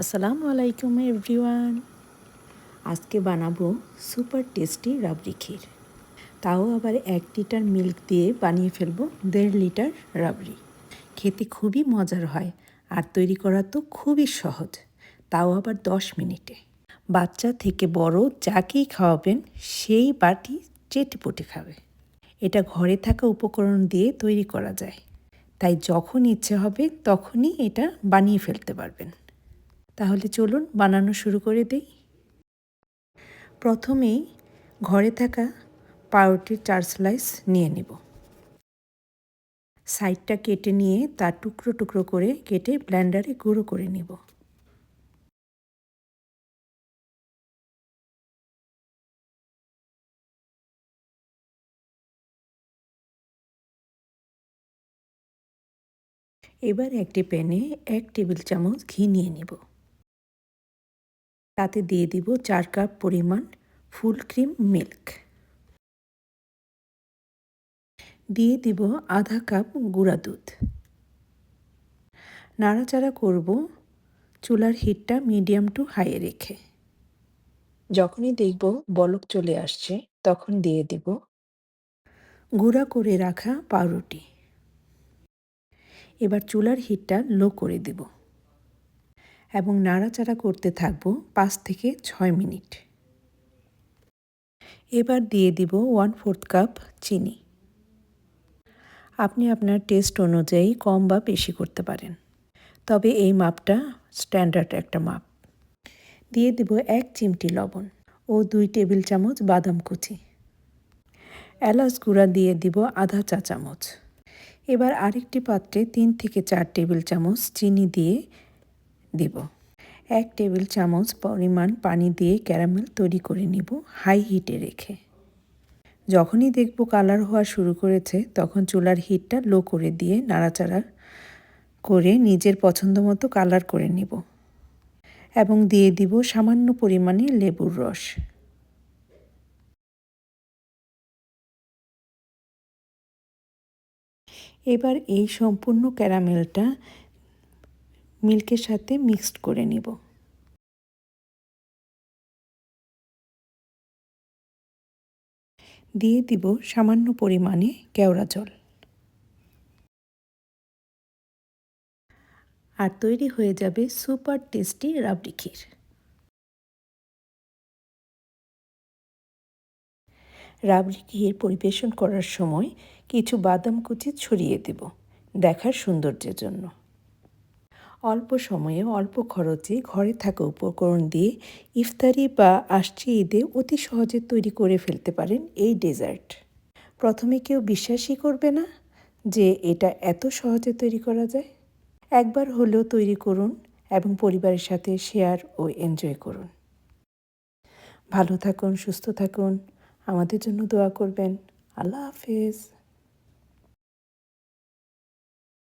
আসসালামু আলাইকুম এভরিওয়ান। আজকে বানাবো সুপার টেস্টি রাবড়ি ক্ষীর। তাও আবার এক লিটার মিল্ক দিয়ে বানিয়ে ফেলব দেড় লিটার রাবড়ি। খেতে খুবই মজার হয় আর তৈরি করা তো খুবই সহজ। তাও আবার দশ মিনিটে। বাচ্চা থেকে বড় যাকেই খাওয়াবেন সেই বাটি চেটেপুটে খাবে। এটা ঘরে থাকা উপকরণ দিয়ে তৈরি করা যায়। তাই যখন ইচ্ছে হবে তখনই এটা বানিয়ে ফেলতে পারবেন। তাহলে চলুন বানানো শুরু করে দেই। প্রথমেই ঘরে থাকা পাউরুটির চার স্লাইস নিয়ে নেব। সাইডটা কেটে নিয়ে তার টুকরো টুকরো করে কেটে ব্ল্যান্ডারে গুঁড়ো করে নেব। এবার একটি প্যানে এক টেবিল চামচ ঘি নিয়ে নেব। তাতে দিয়ে দিব চার কাপ পরিমাণ ফুল ক্রিম মিল্ক। দিয়ে দিব আধা কাপ গুঁড়া দুধ। নাড়াচাড়া করব চুলার হিটটা মিডিয়াম টু হাইয়ে রেখে। যখনই দেখব বলক চলে আসছে, তখন দিয়ে দিব গুঁড়া করে রাখা পাউরুটি। এবার চুলার হিটটা লো করে দেব। এবং নাড়াচাড়া করতে থাকব পাঁচ থেকে ছয় মিনিট। এবার দিয়ে দিব ওয়ান ফোর্থ কাপ চিনি। আপনি আপনার টেস্ট অনুযায়ী কম বা বেশি করতে পারেন। তবে এই মাপটা স্ট্যান্ডার্ড একটা মাপ। দিয়ে দিব এক চিমটি লবণ ও দুই টেবিল চামচ বাদাম কুচি। এলাচ গুঁড়া দিয়ে দিব আধা চা চামচ। এবার আরেকটি পাত্রে তিন থেকে চার টেবিল চামচ চিনি দিয়ে দিব। এক টেবিল চামচ পরিমাণ পানি দিয়ে ক্যারামেল তৈরি করে নিব হাই হিটে রেখে। যখনই দেখব কালার হওয়া শুরু করেছে, তখন চুলার হিটটা লো করে দিয়ে নাড়াচাড়া করে নিজের পছন্দ মতো কালার করে নিব এবং দিয়ে দিব সামান্য পরিমাণে লেবুর রস। এবার এই সম্পূর্ণ ক্যারামেলটা মিল্কের সাথে মিক্সড করে নিব। দিয়ে দিব সামান্য পরিমাণে কেওড়া জল। আর তৈরি হয়ে যাবে সুপার টেস্টি রাবড়ি ক্ষীর। রাবড়ি ক্ষীর পরিবেশন করার সময় কিছু বাদাম কুচি ছড়িয়ে দেব, দেখার সৌন্দর্যের জন্য। অল্প সময়ে, অল্প খরচে ঘরে থাকা উপকরণ দিয়ে ইফতারি বা আসছে ঈদে অতি সহজে তৈরি করে ফেলতে পারেন এই ডেজার্ট। প্রথমে কেউ বিশ্বাসই করবে না যে এটা এত সহজে তৈরি করা যায়। একবার হলেও তৈরি করুন এবং পরিবারের সাথে শেয়ার ও এনজয় করুন। ভালো থাকুন, সুস্থ থাকুন। আমাদের জন্য দোয়া করবেন। আল্লাহ হাফেজ।